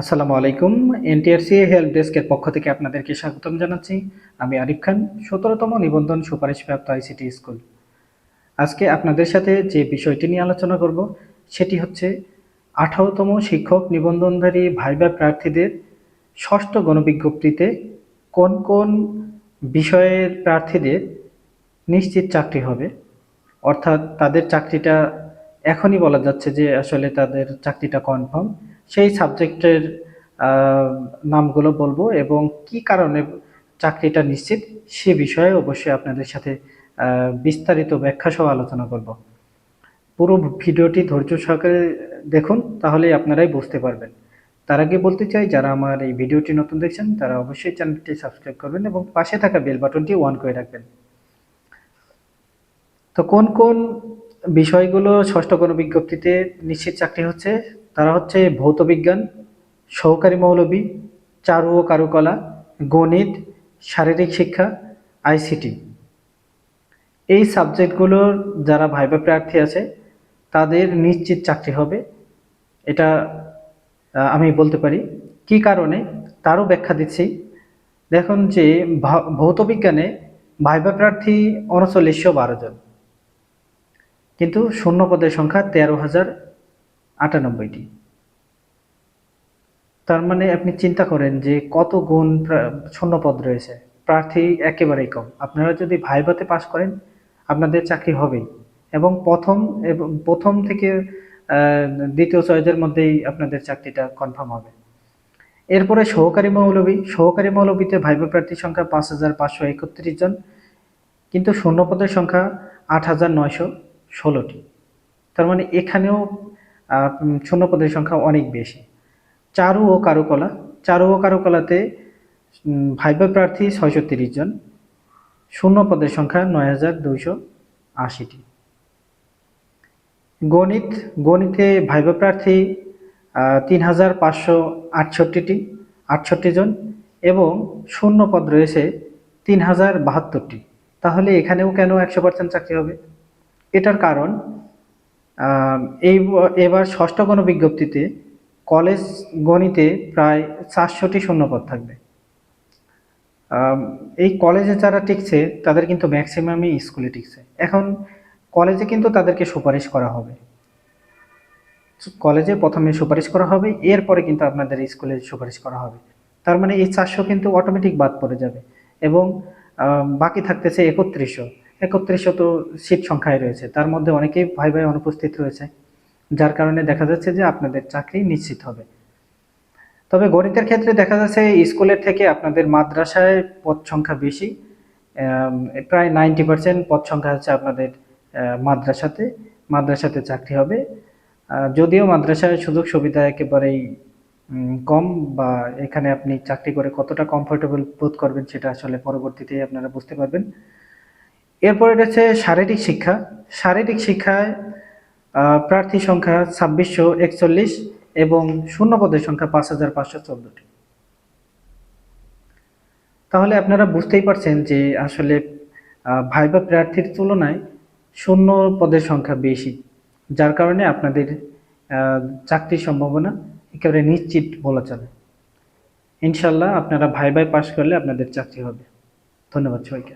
আসসালামু আলাইকুম, NTRC help ডেস্কের পক্ষ থেকে আপনাদেরকে স্বাগতম জানাচ্ছি। আমি আরিফ খান, সতেরোতম নিবন্ধন সুপারিশ সুপারিশপ্রাপ্ত আইসিটি স্কুল। আজকে আপনাদের সাথে যে বিষয়টি নিয়ে আলোচনা করব, সেটি হচ্ছে আঠারোতম শিক্ষক নিবন্ধনধারী ভাইবা প্রার্থীদের ষষ্ঠ গণবিজ্ঞপ্তিতে কোন কোন বিষয়ের প্রার্থীদের নিশ্চিত চাকরি হবে? অর্থাৎ তাদের চাকরিটা এখনই বলা যাচ্ছে যে আসলে তাদের চাকরিটা কনফার্ম। সেই সাবজেক্টের নামগুলো বলব এবং কি কারণে চাকরিটা নিশ্চিত সে বিষয়ে অবশ্যই আপনাদের সাথে বিস্তারিত ব্যাখ্যা সহ আলোচনা করব। পুরো ভিডিওটি ধৈর্য সহকারে দেখুন তাহলে আপনারাই বুঝতে পারবেন। তার আগে বলতে চাই, যারা আমার এই ভিডিওটি নতুন দেখছেন, তারা অবশ্যই চ্যানেলটি সাবস্ক্রাইব করবেন এবং পাশে থাকা বেল বাটনটি অন করে রাখবেন। তো কোন কোন বিষয়গুলো ষষ্ঠ কোনো বিজ্ঞপ্তিতে নিশ্চিত চাকরি হচ্ছে? তারা হচ্ছে ভৌত বিজ্ঞান সহকারী মৌলবী, চারু ও কারুকলা, গণিত, শারীরিক শিক্ষা, আইসিটি। এই সাবজেক্টগুলোর যারা ভাইবা প্রার্থী আছে, তাদের নিশ্চিত চাকরি হবে। এটা আমি বলতে পারি। কি কারণে? তারও ব্যাখ্যা দিচ্ছি। দেখুন যে, ভা- ভৌত বিজ্ঞানে ভাইবা প্রার্থী উনচল্লিশশো বারো জন। কিন্তু শূন্য পদের সংখ্যা তেরো হাজার আটানব্বইটি। তার মানে আপনি চিন্তা করেন যে কত গুণ প্রা- শূন্য পদ রয়েছে। প্রার্থী একেবারেই কম। আপনারা যদি ভাইভাতে পাশ করেন, আপনাদের চাকরি হবেই। এবং প্রথম এবং প্রথম থেকে দ্বিতীয় চয়েসের মধ্যেই আপনাদের চাকরিটা কনফার্ম হবে। এরপরে সহকারী মৌলবী। সহকারী মৌলবীতে ভাইবা প্রার্থীর সংখ্যা পাঁচ হাজার পাঁচশো একত্রিশ জন, কিন্তু শূন্য পদের সংখ্যা আট হাজার নয়শো ষোলোটি। তার মানে এখানেও আহ, উম, শূন্য পদের সংখ্যা অনেক বেশি। চারু ও কারুকলা। চারু ও কারুকলাতে উম, ভাইবা প্রার্থী ছয়শো তিরিশ জন। শূন্য পদের সংখ্যা নয় হাজার দুইশো আশিটি। গণিত। গণিতে ভাইবা প্রার্থী তিন হাজার পাঁচশো আটষট্টিটি আটষট্টি জন এবং শূন্য পদ রয়েছে তিন হাজার বাহাত্তরটি। তাহলে এখানেও কেন একশো পার্সেন্ট চাকরি হবে? এটার কারণ এই এবার ষষ্ঠ কোনো বিজ্ঞপ্তিতে কলেজ গণিতে প্রায় চারশোটি শূন্যপদ থাকবে। এই কলেজে যারা টিকছে, তাদের কিন্তু ম্যাক্সিমামই স্কুলে টিকছে। এখন কলেজে কিন্তু তাদেরকে সুপারিশ করা হবে। কলেজে প্রথমে সুপারিশ করা হবে, এরপরে কিন্তু আপনাদের স্কুলে সুপারিশ করা হবে। তার মানে এই চারশো কিন্তু অটোমেটিক বাদ পড়ে যাবে এবং বাকি থাকতেছে একত্রিশশো। একত্রিশশো শত সিট সংখ্যায় রয়েছে। তার মধ্যে অনেকেই ভাই ভাই অনুপস্থিত রয়েছে, যার কারণে দেখা যাচ্ছে যে আপনাদের চাকরি নিশ্চিত হবে। তবে গণিতের ক্ষেত্রে দেখা যাচ্ছে স্কুলের থেকে আপনাদের মাদ্রাসায় পদ সংখ্যা বেশি প্রায় নাইনটি পার্সেন্ট পদ সংখ্যা হচ্ছে আপনাদের মাদ্রাসাতে মাদ্রাসাতে চাকরি হবে। যদিও মাদ্রাসায় সুযোগ সুবিধা একেবারেই কম বা এখানে আপনি চাকরি করে কতটা কমফোর্টেবল বোধ করবেন সেটা আসলে পরবর্তীতে আপনারা বুঝতে পারবেন। এরপরে রয়েছে শারীরিক শিক্ষা। শারীরিক শিক্ষায় প্রার্থী সংখ্যা ছাব্বিশশো একচল্লিশ এবং শূন্য পদের সংখ্যা পাঁচ হাজার পাঁচশো চোদ্দটি। তাহলে আপনারা বুঝতেই পারছেন যে আসলে ভাইবা প্রার্থীর তুলনায় শূন্য পদের সংখ্যা বেশি, যার কারণে আপনাদের চাকরির সম্ভাবনা একেবারে নিশ্চিত বলা চলে। ইনশাল্লাহ আপনারা ভাই ভাই পাশ করলে আপনাদের চাকরি হবে। ধন্যবাদ সবাইকে।